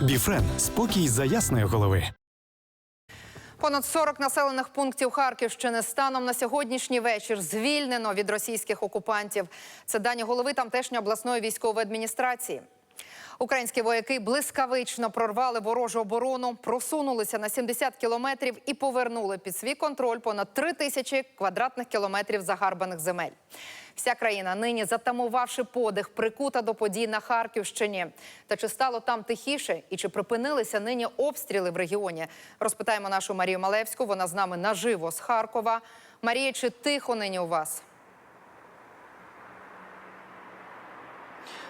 Біфрен спокій за ясної голови. Понад 40 населених пунктів Харківщини станом на сьогоднішній вечір звільнено від російських окупантів. Це дані голови тамтешньої обласної військової адміністрації. Українські вояки блискавично прорвали ворожу оборону, просунулися на 70 кілометрів і повернули під свій контроль понад 3 тисячі квадратних кілометрів загарбаних земель. Вся країна нині затамувавши подих, прикута до подій на Харківщині. Та чи стало там тихіше і чи припинилися нині обстріли в регіоні? Розпитаємо нашу Марію Малевську. Вона з нами наживо з Харкова. Марія, чи тихо нині у вас?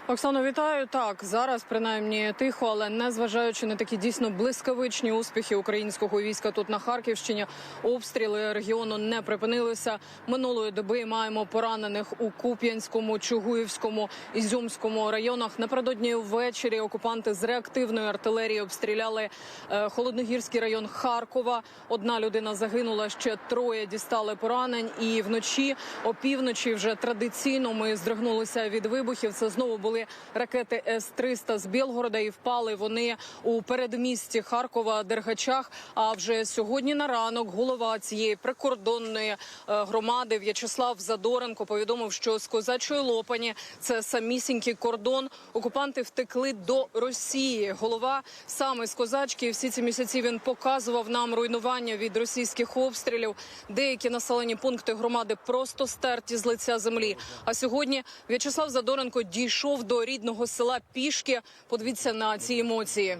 Оксано, вітаю. Так зараз принаймні тихо, але не зважаючи на такі дійсно блискавичні успіхи українського війська тут на Харківщині, обстріли регіону не припинилися. Минулої доби маємо поранених у Куп'янському, Чугуївському, Ізюмському районах. Напередодні ввечері окупанти з реактивної артилерії обстріляли е, холодногірський район Харкова. Одна людина загинула, ще троє дістали поранень. І вночі опівночі вже традиційно ми здригнулися від вибухів. Це знову були ракети С-300 з Білгорода і впали вони у передмісті Харкова Дергачах. А вже сьогодні на ранок голова цієї прикордонної е, громади В'ячеслав Задоренко повідомив, що з козачої лопані це самісінький кордон. Окупанти втекли до Росії. Голова саме з козачки. Всі ці місяці він показував нам руйнування від російських обстрілів. Деякі населені пункти громади просто стерті з лиця землі. А сьогодні В'ячеслав Задоренко дійшов до рідного села пішки. Подивіться на ці емоції.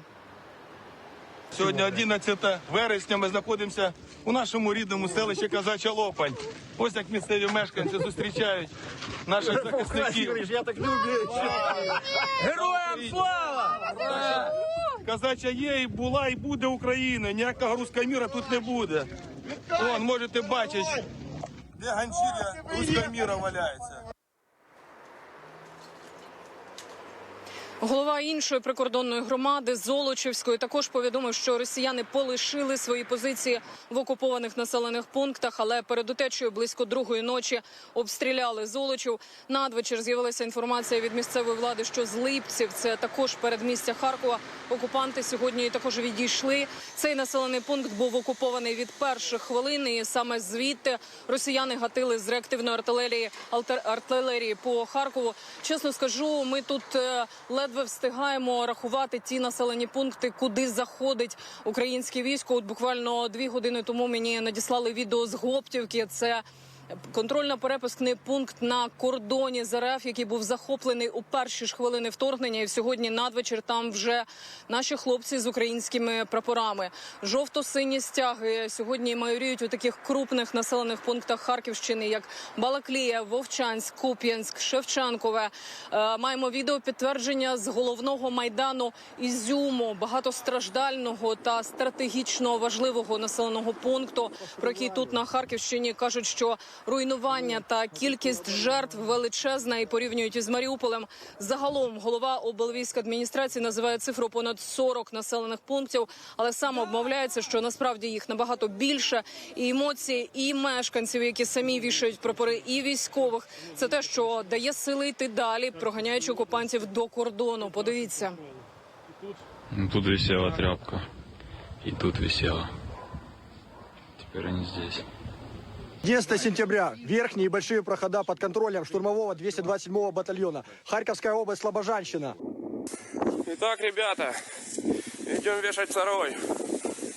Сьогодні 11 вересня. Ми знаходимося у нашому рідному селищі Казача Лопань. Ось як місцеві мешканці зустрічають наших захисників. Я так люблю. Героям слава! Казача є і була, і буде Україна. Ніякого руського міра тут не буде. Вон, можете бачити, де ганчір'я руського міра валяється. Голова іншої прикордонної громади Золочівської також повідомив, що росіяни полишили свої позиції в окупованих населених пунктах, але перед утечею близько другої ночі обстріляли Золочів. Надвечір з'явилася інформація від місцевої влади, що з Липців це також передмістя Харкова. Окупанти сьогодні також відійшли. Цей населений пункт був окупований від перших хвилин, і саме звідти росіяни гатили з реактивної артилерії артилерії по Харкову. Чесно скажу, ми тут е, ледве встигаємо рахувати ті населені пункти, куди заходить українське військо. От буквально дві години тому мені надіслали відео з Гоптівки. Це Контрольно-перепускний пункт на кордоні з РФ, який був захоплений у перші ж хвилини вторгнення, і сьогодні надвечір там вже наші хлопці з українськими прапорами. Жовто-сині стяги сьогодні майоріють у таких крупних населених пунктах Харківщини, як Балаклія, Вовчанськ, Куп'янськ, Шевченкове. Е, Маємо відео підтвердження з головного майдану Ізюму, багатостраждального та стратегічно важливого населеного пункту, про який тут на Харківщині кажуть, що руйнування та кількість жертв величезна і порівнюють із Маріуполем. Загалом голова облвійськадміністрації називає цифру понад 40 населених пунктів, але сам обмовляється, що насправді їх набагато більше. І емоції, і мешканців, які самі вішають прапори, і військових, це те, що дає сили йти далі, проганяючи окупантів до кордону. Подивіться. Ну, тут висела тряпка. И тут висела. Теперь они здесь. 11 сентября. Верхние и большие прохода под контролем штурмового 227-го батальона. Харьковская область, Слобожанщина. Итак, ребята, идем вешать второй.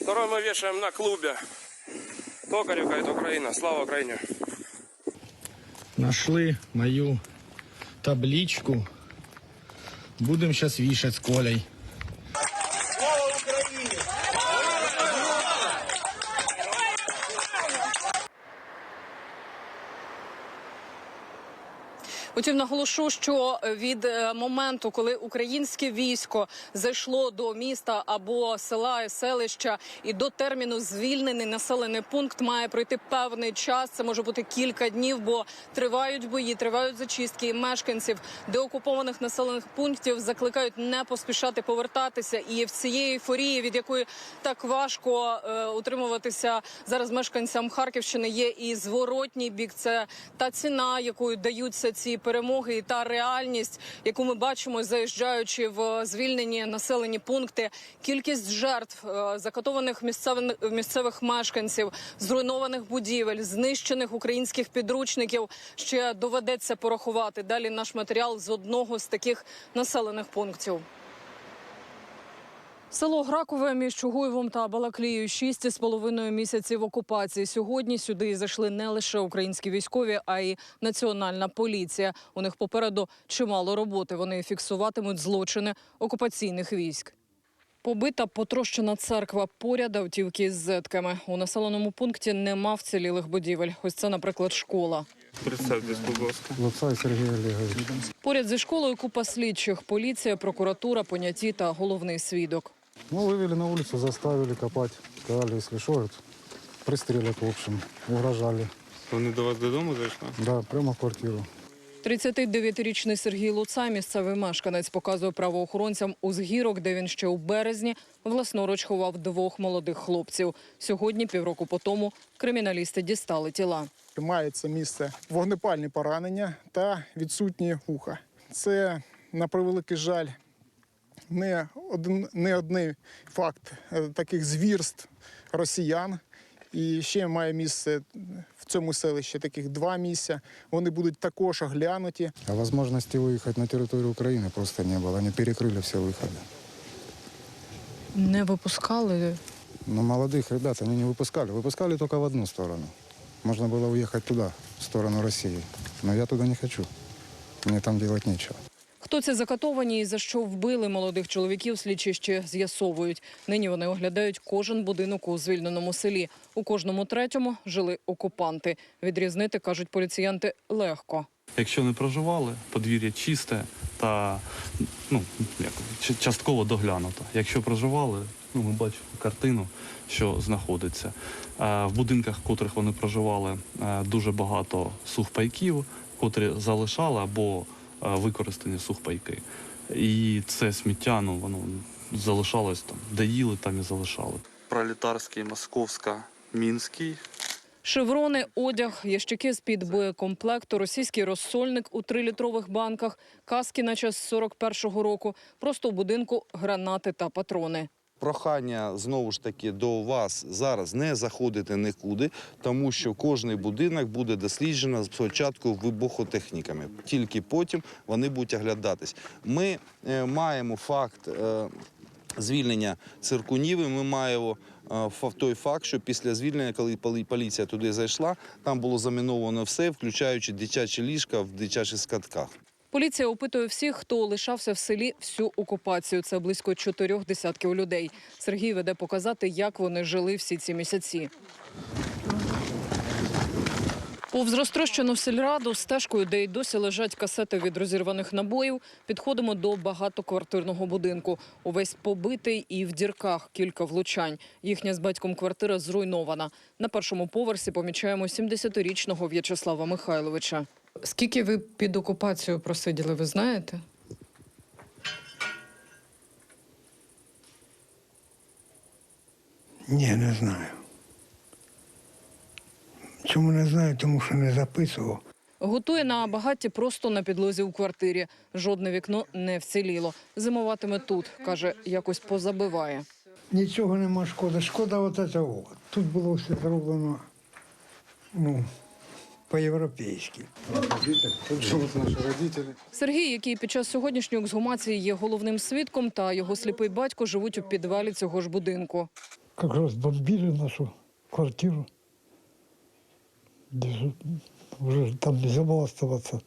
Второй мы вешаем на клубе. Токаревка, это Украина. Слава Украине. Нашли мою табличку. Будем сейчас вешать с Колей. Утім, наголошу, що від е, моменту, коли українське військо зайшло до міста або села, селища, і до терміну звільнений населений пункт, має пройти певний час. Це може бути кілька днів, бо тривають бої, тривають зачистки. І мешканців деокупованих населених пунктів закликають не поспішати повертатися. І в цієї ейфорії, від якої так важко е, утримуватися зараз мешканцям Харківщини, є і зворотній бік. Це та ціна, якою даються ці перемоги і та реальність, яку ми бачимо, заїжджаючи в звільнені населені пункти. Кількість жертв, е, закатованих місцевих, місцевих мешканців, зруйнованих будівель, знищених українських підручників ще доведеться порахувати. Далі наш матеріал з одного з таких населених пунктів. Село Гракове між Чугуєвом та Балаклією шість із половиною місяців окупації. Сьогодні сюди зайшли не лише українські військові, а й національна поліція. У них попереду чимало роботи. Вони фіксуватимуть злочини окупаційних військ. Побита потрощена церква поряд автівки з зетками. У населеному пункті нема вцілілих будівель. Ось це, наприклад, школа. Представьтесь, будь ласка. Луцай Сергій Олегович. Поряд зі школою купа слідчих, поліція, прокуратура, поняті та головний свідок. Ну, вывели на улицу, заставили копать. Сказали, если что, это пристрелят, в общем. Угрожали. Вони до вас додому зайшли? Да, прямо в квартиру. 39-річний Сергій Луцай, місцевий мешканець, показує правоохоронцям узгірок, де він ще у березні власноруч ховав двох молодих хлопців. Сьогодні, півроку по тому, криміналісти дістали тіла. Мається місце вогнепальні поранення та відсутні вуха. Це, на превеликий жаль, не один, не одний факт е, таких звірств росіян. І ще має місце в цьому селищі таких два місця. Вони будуть також оглянуті. А возможности выехать на территорию Украины просто не было. Они перекрыли все выходы. Не випускали. Но молодых ребят они не выпускали. Выпускали только в одну сторону. Можно было уехать туда, в сторону России. Но я туда не хочу. Мне там делать нечего. Хто ці закатовані і за що вбили молодих чоловіків, слідчі ще з'ясовують. Нині вони оглядають кожен будинок у звільненому селі. У кожному третьому жили окупанти. Відрізнити, кажуть поліціянти, легко. Якщо не проживали, подвір'я чисте та ну, як, частково доглянуто. Якщо проживали, ну, ми бачимо картину, що знаходиться. Е, В будинках, в котрих вони проживали, е, дуже багато сухпайків, котрі залишали або використані сухпайки. І це сміття, ну, воно залишалось там, де їли, там і залишали. Пролетарський, московська, мінський, Шеврони, одяг, ящики з-під боєкомплекту, російський розсольник у трилітрових банках, каски на час 41-го року, просто в будинку гранати та патрони. Прохання знову ж таки до вас зараз не заходити нікуди, тому що кожний будинок буде досліджено спочатку вибухотехніками. Тільки потім вони будуть оглядатись. Ми е, маємо факт. е, Звільнення циркунів, і ми маємо е, той факт, що після звільнення, коли полі- поліція туди зайшла, там було заміновано все, включаючи дитячі ліжка в дитячих скатках. Поліція опитує всіх, хто лишався в селі всю окупацію. Це близько чотирьох десятків людей. Сергій веде показати, як вони жили всі ці місяці. Повз розтрощену сільраду стежкою, де й досі лежать касети від розірваних набоїв, підходимо до багатоквартирного будинку. Увесь побитий і в дірках кілька влучань. Їхня з батьком квартира зруйнована. На першому поверсі помічаємо 70-річного В'ячеслава Михайловича. Скільки ви під окупацією просиділи, ви знаєте? Ні, не знаю. Чому не знаю, тому що не записував. Готує на багатті просто на підлозі у квартирі. Жодне вікно не вціліло. Зимуватиме тут, каже, якось позабиває. Нічого нема шкоди. Шкода от цього. Тут було все зроблено ну, по-європейськи. Тут живут наши родители. Сергій, який під час сьогоднішньої ексгумації є головним свідком, та його сліпий батько живуть у підвалі цього ж будинку. Как раз бомбили нашу квартиру. Где же уже там нельзя было оставаться.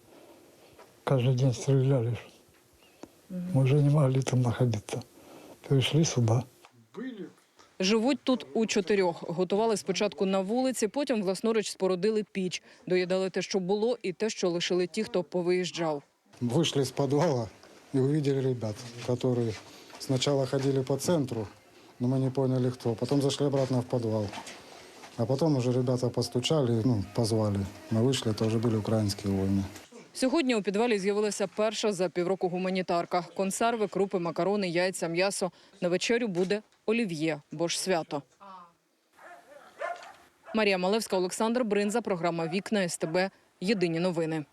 Каждый день стреляли. Мы уже не могли там находиться. Перешли сюда. Живуть тут у чотирьох. Готували спочатку на вулиці, потім власноруч спорудили піч. Доїдали те, що було, і те, що лишили ті, хто повиїжджав. Вышли из подвала и увидели ребят, которые сначала ходили по центру, но мы не поняли кто. Потом зашли обратно в подвал. А потом уже ребята постучали, ну, позвали. Мы вышли, это уже были украинские войны. Сьогодні у підвалі з'явилася перша за півроку гуманітарка. Консерви, крупи, макарони, яйця, м'ясо. На вечерю буде олів'є, бо ж свято. Марія Малевська, Олександр Бринза, програма Вікна СТБ. Єдині новини.